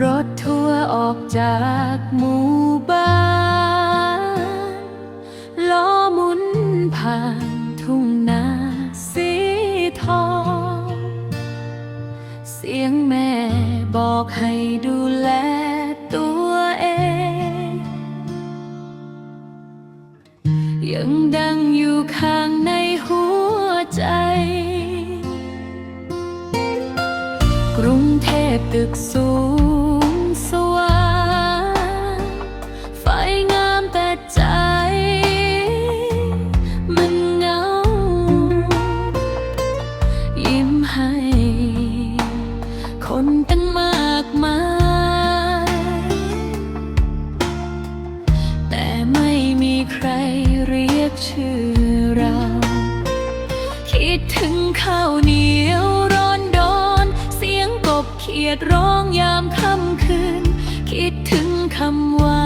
รถทัวร์ออกจากหมู่บ้านล้อหมุนผ่านทุ่งนาสีทอง เสียงแม่บอกให้ดูแลตัวเอง ยังดังอยู่ข้างในหัวใจ กรุงเทพตึกสูง มีใครเรียกชื่อเรา คิดถึงข้าวเหนียวร้อนดอน เสียงกบเขียดร้องยามค่ำคืน คิดถึงคำว่า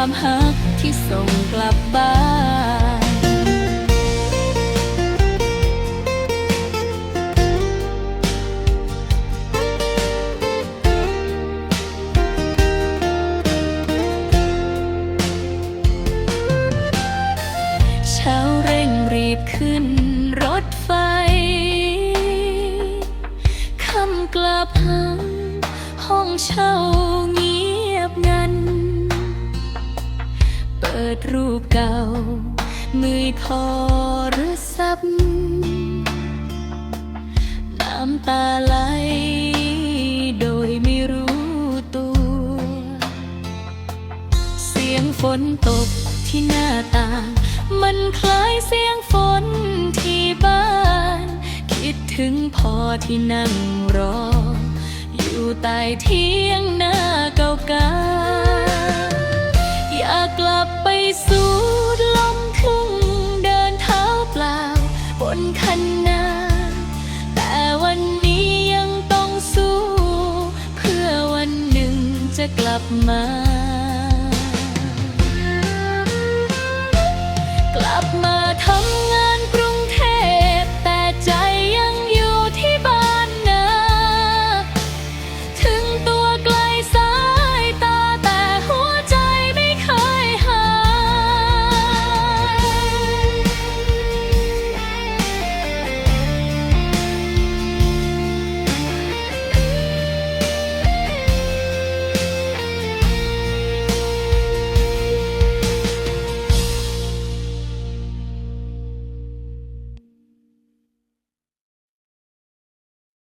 ความหักที่ส่งกลับบ้านเช้าเร่งรีบขึ้นรถไฟคำกลับหังห้องเช่า โทรศัพท์น้ำตาไหลโดยไม่รู้ตัว เสียงฝนตกที่หน้าต่าง มันคล้ายเสียงฝนที่บ้าน คิดถึงพ่อที่นั่งรอ อยู่ใต้เทียง จะกลับมา กลับมา